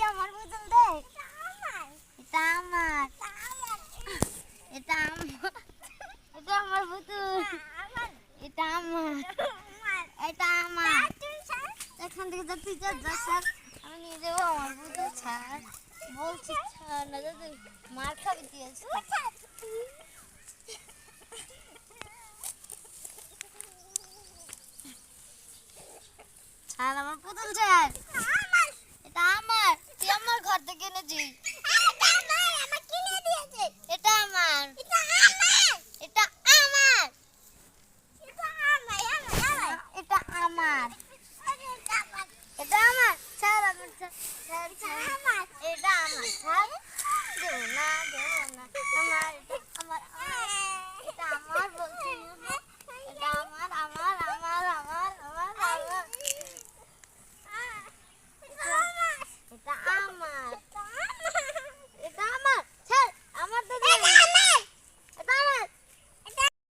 আমার পুতুল দেখ এটা আমার। এটা আমার। এটা আমার পুতুল। এটা আমার। এটা আমার। এখান থেকে যা তুই আমি আমার পুতুল, ছাড়। বলছি ছাড় না, যা তুই মার ছাড় আমার পুতুল, ছাড়। কিনেছি হ্যাঁ, এটা আমার এটা আমার। এটা আমার। এটা আমার। স্যার আমার স্যার স্যার